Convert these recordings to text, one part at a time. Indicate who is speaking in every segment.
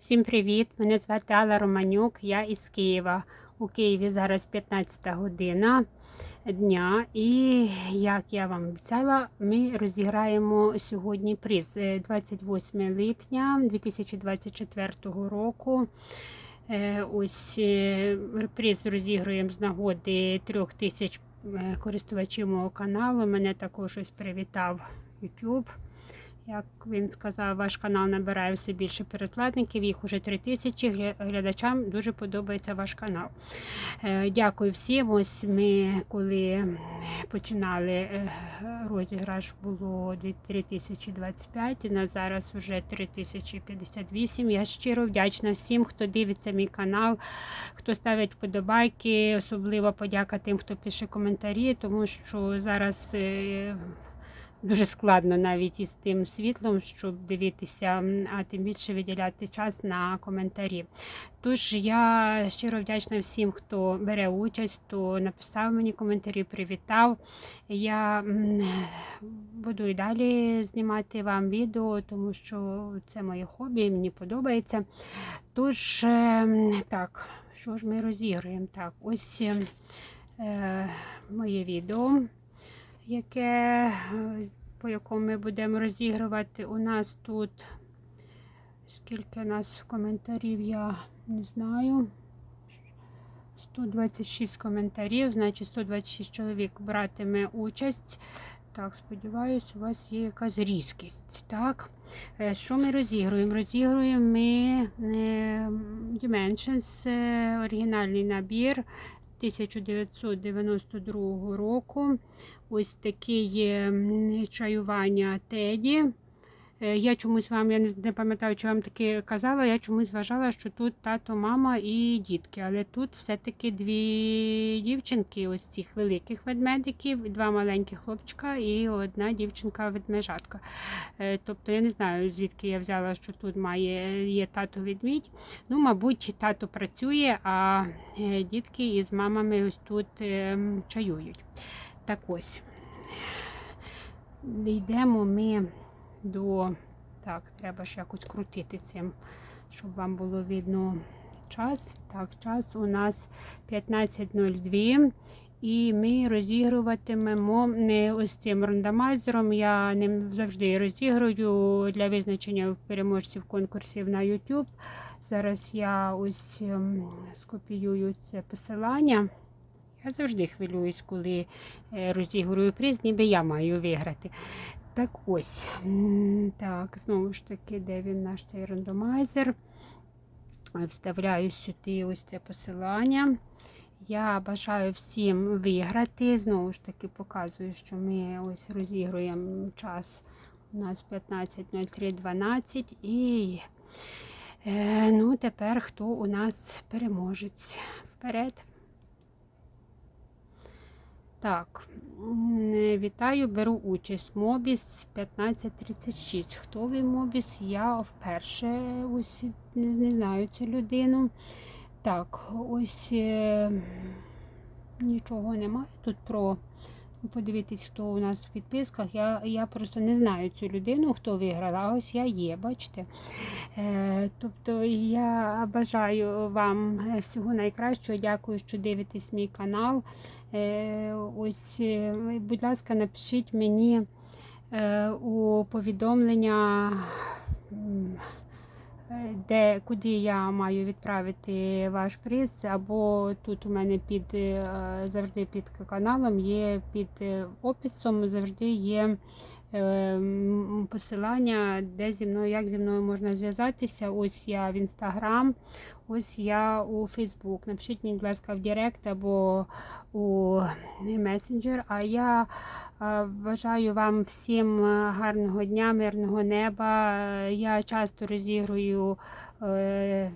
Speaker 1: Всім привіт! Мене звати Алла Романюк, я із Києва. У Києві зараз 15 година дня. І як я вам обіцяла, ми розіграємо сьогодні приз Е, 28 липня 2024 року. Е, Ось е, приз розігруємо з нагоди трьох тисяч е, користувачів мого каналу. Мене також ось привітав YouTube. Як він сказав, ваш канал набирає все більше передплатників, їх уже 3 тисячі. Глядачам дуже подобається ваш канал. Е, Дякую всім. Ось ми, коли починали е, розіграш, було 3025, і на зараз вже 3058. Я щиро вдячна всім, хто дивиться мій канал, хто ставить вподобайки, особливо подяка тим, хто пише коментарі, тому що зараз. Дуже складно навіть із тим світлом, щоб дивитися, а тим більше виділяти час на коментарі. Тож я щиро вдячна всім, хто бере участь, хто написав мені коментарі, привітав. Я буду і далі знімати вам відео, тому що це моє хобі, мені подобається. Тож, е, так, що ж ми розігруємо? Так, ось е, моє відео яке, е, по якому ми будемо розігрувати. У нас тут, скільки у нас коментарів, я не знаю. 126 коментарів, значить 126 чоловік братиме участь. Так, сподіваюся, у вас є якась різкість. Так. Е, Що ми розігруємо? Розігруємо ми е, Dimensions, оригінальний набір 1992 року. Ось таке є чаювання Теді. Е, Я чомусь вам, я не, пам'ятаю, чи вам таке казала, я чомусь вважала, що тут тато, мама і дітки. Але тут все-таки дві дівчинки, ось цих великих ведмедиків, два маленьких хлопчика і одна дівчинка-ведмежатка. Е, Тобто я не знаю, звідки я взяла, що тут має є тато ведмідь. Ну, мабуть, тато працює, а е, дітки із мамами ось тут е, чаюють. Так ось. Йдемо ми до. Так, треба ж якось крутити цим, щоб вам було видно час. Так, час у нас 15.02. І ми розігруватимемо не ось цим рандомайзером. Я ним завжди розігрую для визначення переможців конкурсів на YouTube. Зараз я ось ем, скопіюю це посилання. Я завжди хвилююсь, коли е, розігрую приз, ніби я маю виграти. Так ось. Так, знову ж таки, де він наш цей рандомайзер. Вставляю сюди ось це посилання. Я бажаю всім виграти. Знову ж таки, показую, що ми ось розігруємо час. У нас 15.03.12 і е, ну, тепер хто у нас переможець? Вперед! Так, вітаю, беру участь. Мобіс 1536. Хто ви Мобіс? Я вперше ось не, не знаю цю людину. Так, ось е, нічого немає тут про. Подивитись, хто у нас в підписках. Я, я просто не знаю цю людину, хто виграла, ось я є, бачите. Е, тобто я бажаю вам всього найкращого. Дякую, що дивитесь мій канал. Е, ось, е, будь ласка, напишіть мені е, у повідомлення, де, куди я маю відправити ваш приз, або тут у мене під завжди під каналом є під описом, завжди є. Е, Посилання, де зі мною, як зі мною можна зв'язатися. Ось я в інстаграм, ось я у Фейсбук. Напишіть мені, будь ласка, в Директ або у месенджер. А я вважаю бажаю вам всім е, гарного дня, мирного неба. Е, Я часто розігрую е,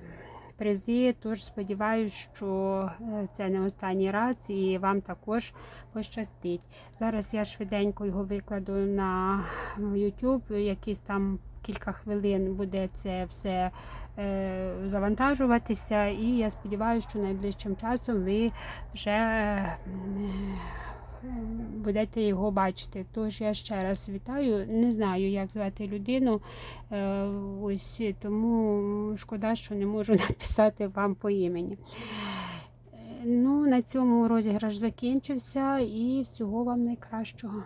Speaker 1: призи, тож сподіваюся, що е, це не останній раз і вам також пощастить. Зараз я швиденько його викладу на YouTube, якісь там. Кілька хвилин буде це все е, завантажуватися, і я сподіваюся, що найближчим часом ви вже е, будете його бачити. Тож я ще раз вітаю. Не знаю, як звати людину. Е, Ось тому шкода, що не можу написати вам по імені. Е, Ну, на цьому розіграш закінчився і всього вам найкращого.